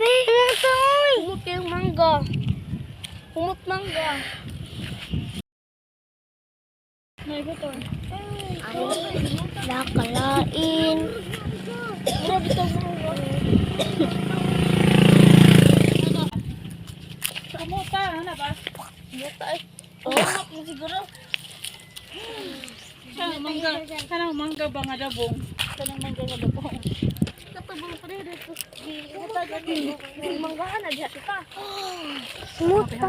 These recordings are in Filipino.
Dai ko be. Humot kayong mangga. Humot mangga. May buton. Ay, nakalain. Grabe ito mangga. Kamuta, ano ba? Kamuta eh. Oh, mo siguro. Kanang mangga, kanang mangga ba nga dabong? Kanang mangga nga dabong. Katabong pa rin dito. Katagan dito. Manggahan na diha kita. Muta.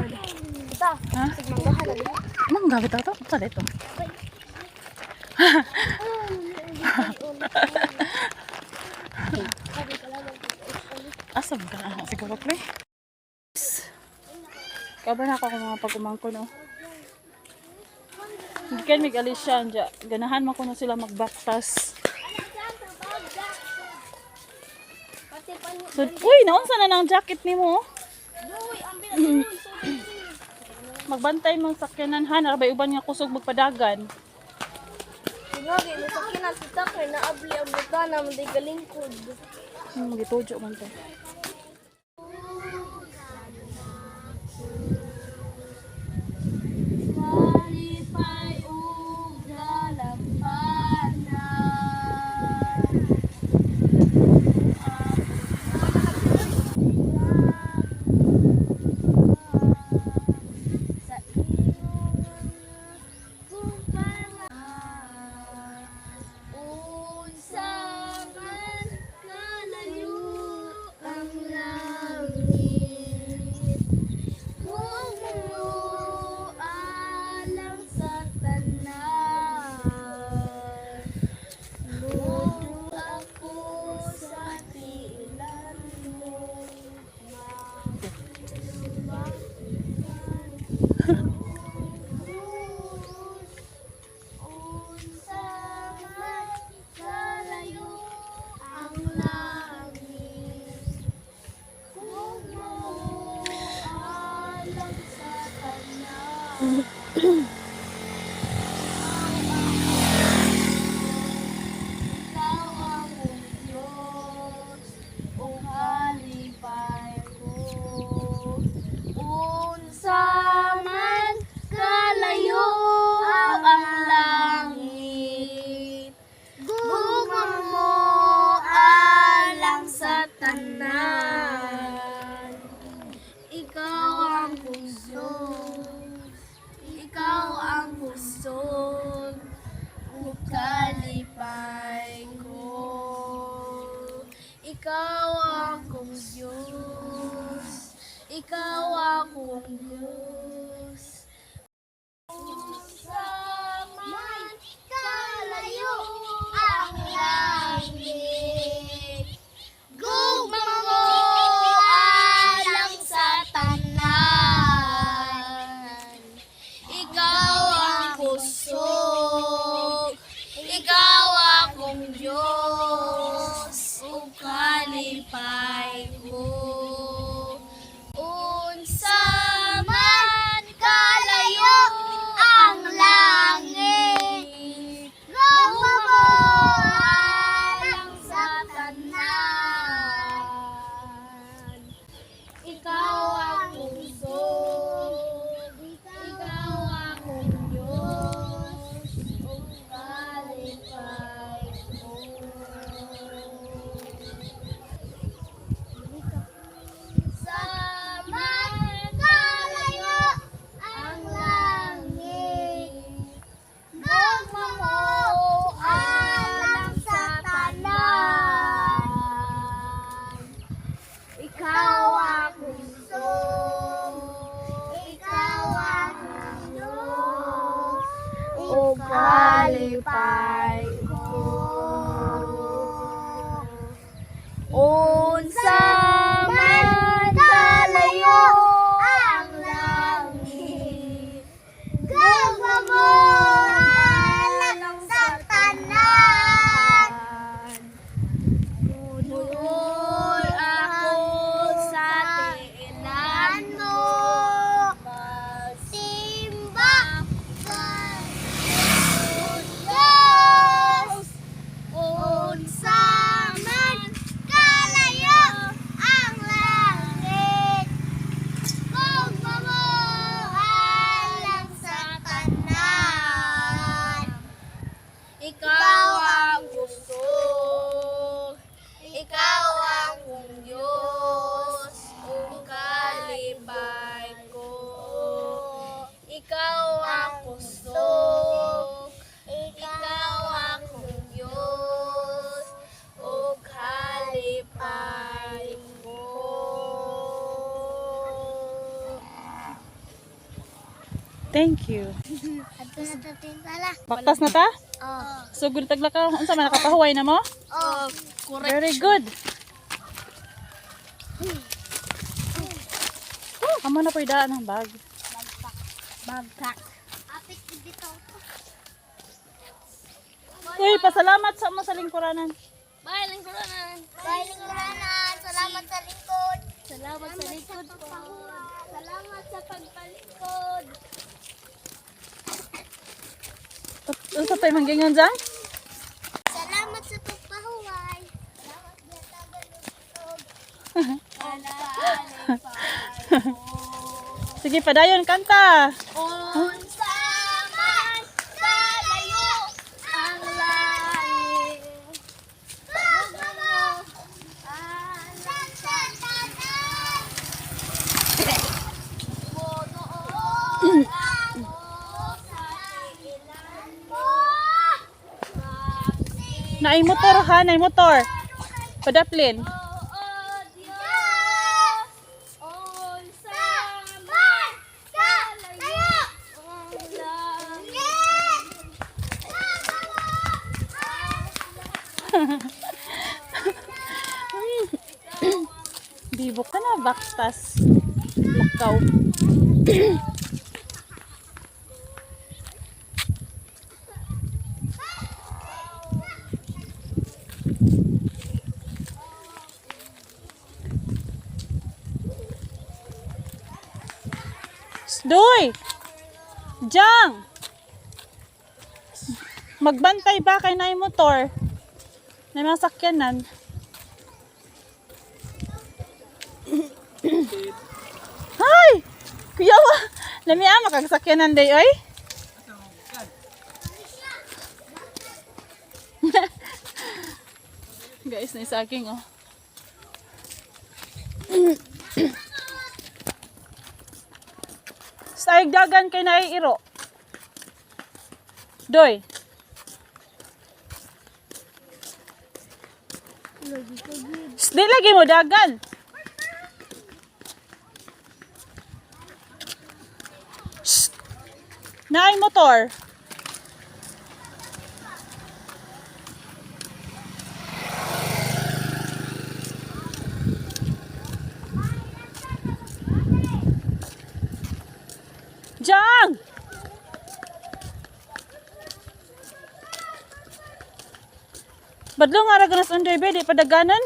Kita. Ha? Manggahan na diha. Gawin ito? Ito dito. Asa ba ka? Siguro pre. Kabar na ako kung mga pag-umangko no. Hindi siya. Andya. Ganahan mo ko na sila magbaktas. So, uy, naunsa na ng jacket ni mo? Magbantay mong sakyanan han, arabay uban nga kusog magpadagan. Sinagi, nasakinan kita kay naabli ang butana, manday galingkod. Hmm, gitujo man to. Kalipay Ikaw ang gusto. Ikaw ang kong Diyos. Ang kalibay ko. Ikaw ang gusto. Ikaw ang kong O kalibay ko. Thank you. Baktas na ta? Oh. So, good tagla ka. Unsa man nakapahuway na mo? Oh. Very good. Amo na po idaan ang bag. Bagpak. Apit dito. Uy, pasalamat sa mo sa lingkuranan. Bye, lingkuranan. Bye, lingkuranan. Salamat sa likod. Salamat sa po. Salamat sa pagpalikod. Unsa tay manggingon jang? Salamat sa pagpahuway. Salamat sa tagalog. Sige, padayon kanta. Unsa man kalayo ang langit. Pagmamo alam sa tanan. Monoon ako sa ilan mo. Naay motor ha, naay motor. Padaplin. Bibok ka na, baktas. Lakaw. Doy! Jang! Magbantay ba kay na motor? Na mga sakyanan. Hay! Kuyawa! Lami ah, makagsakyanan day, oy. Guys, sa aking, oh. Sa dagan kay naiiro. Doy. Di lagi mo dagan. Shh. Naay motor. Jang! Badlo nga ra ganas under bed, di padaganan.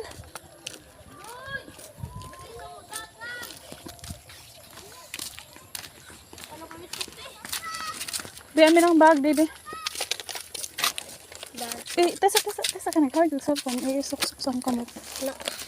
Be, amin ang bag, baby. Eh, tesa, tesa, tesa ka nag-hard yung cellphone. Eh, suksuksan ka mo. Okay.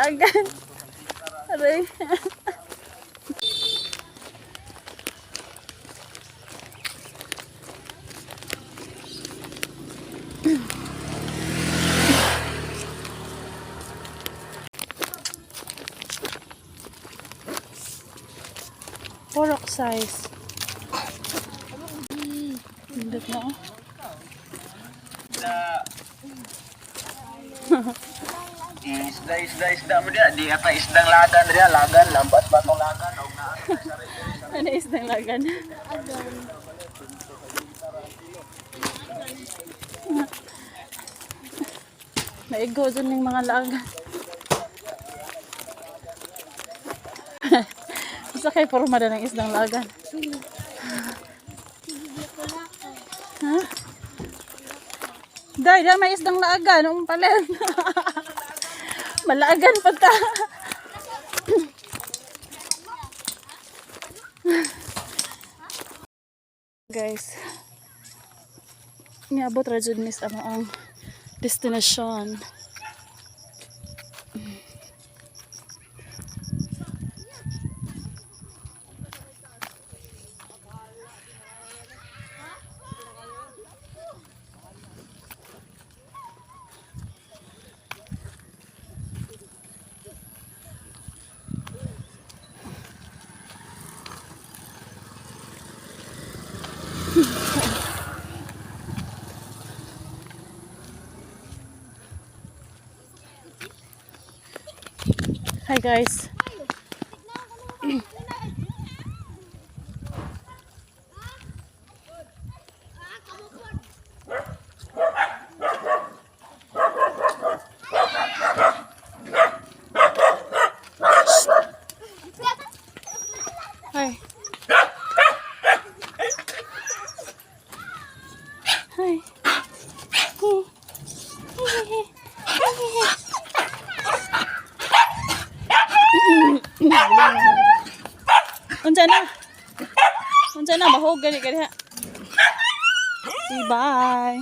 Kailangan. Aray. Porok size. Hindot na oh. Isda, isda, isda mo dia. Di ata isdang ladan dia. Lagan, lambat batong lagan. O nga. Ano is ng lagan? Naigo dun yung mga lagan. Isa kay formada ng isdang lagan. Ha? Day, day may isdang laagan, um palen. Malaagan pa ta. Guys, niabot ra jud mis ang destination. Hi guys. Bahog gani gani. Okay, bye.